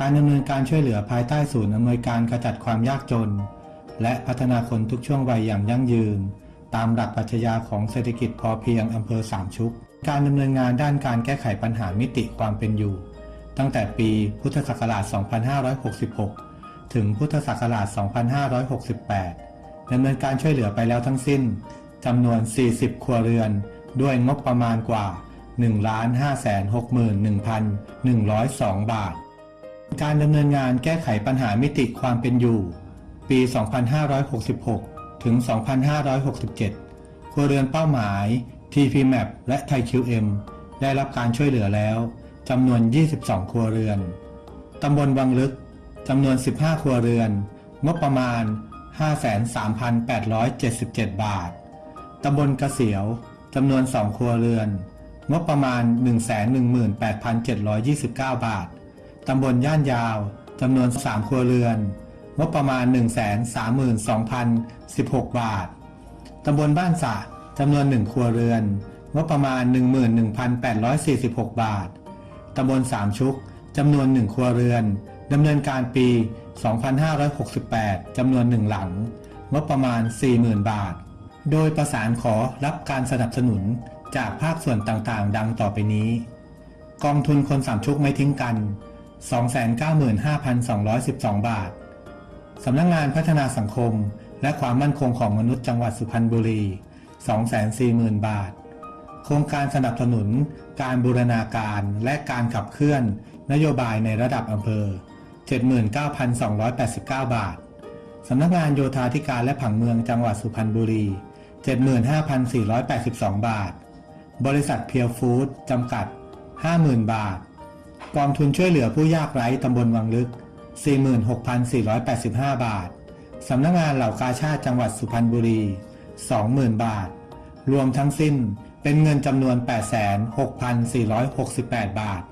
การดำเนินการช่วยเหลือภายใต้ศูนย์อำนวยการขจัดความยากจน และพัฒนาคนทุกช่วงวัยอย่างยั่งยืน ตามหลักปรัชญาของเศรษฐกิจพอเพียงอำเภอสามชุก การดำเนินงานด้านการแก้ไขปัญหามิติความเป็นอยู่ ตั้งแต่ปีพุทธศักราช 2566 ถึงพุทธศักราช 2568 ดำเนินการช่วยเหลือไปแล้วทั้งสิ้นจำนวน 40 ครัวเรือน ด้วยงบประมาณกว่า 1,561,102 บาท การดำเนินงานแก้ไขปัญหามิติความเป็นอยู่ ปี 2566 ถึง 2567 ครัวเรือนเป้าหมาย TPMAP และ ThaiQM ได้รับการช่วยเหลือแล้วจำนวน 22 ครัวเรือน ตำบลวังลึกจำนวน 15 ครัวเรือน งบประมาณ 53,877 บาท ตำบลกระเสียวจำนวน 2 ครัวเรือน งบประมาณ 118,729 บาท ตำบลย่านยาวจำนวน 3 ครัวเรือน งบประมาณ 132,016 บาท ตำบลบ้านสะจำนวน 1 ครัวเรือน งบประมาณ 11,846 บาท ตำบลสามชุกจำนวน 1 ครัวเรือนดำเนินการปี 2568จำนวน 1 หลัง งบประมาณ 40,000 บาท โดยประสานขอรับการสนับสนุนจากภาคส่วนต่างๆ ดังต่อไปนี้ กองทุนคนสามชุกไม่ทิ้งกัน 295,212 บาท สำนักงงานพัฒนาสังคม และความมั่นคงของมนุษย์จังหวัดสุพรรณบุรี 240,000 บาท โครงการสนับสนุน การบูรณาการและการขับเคลื่อน นโยบายในระดับอำเภอ 79,289 บาท สำนักงานโยธาธิการและผังเมืองจังหวัดสุพรรณบุรี 75,482 บาท บริษัทเพียวฟู้ดจำกัด 50,000 บาท กองทุนช่วยเหลือผู้ยากไร้ตำบลวังลึก 46,485 บาท สำนักงานเหล่ากาชาติจังหวัดสุพรรณบุรี 20,000 บาท รวมทั้งสิ้นเป็นเงินจำนวน 86,468 บาท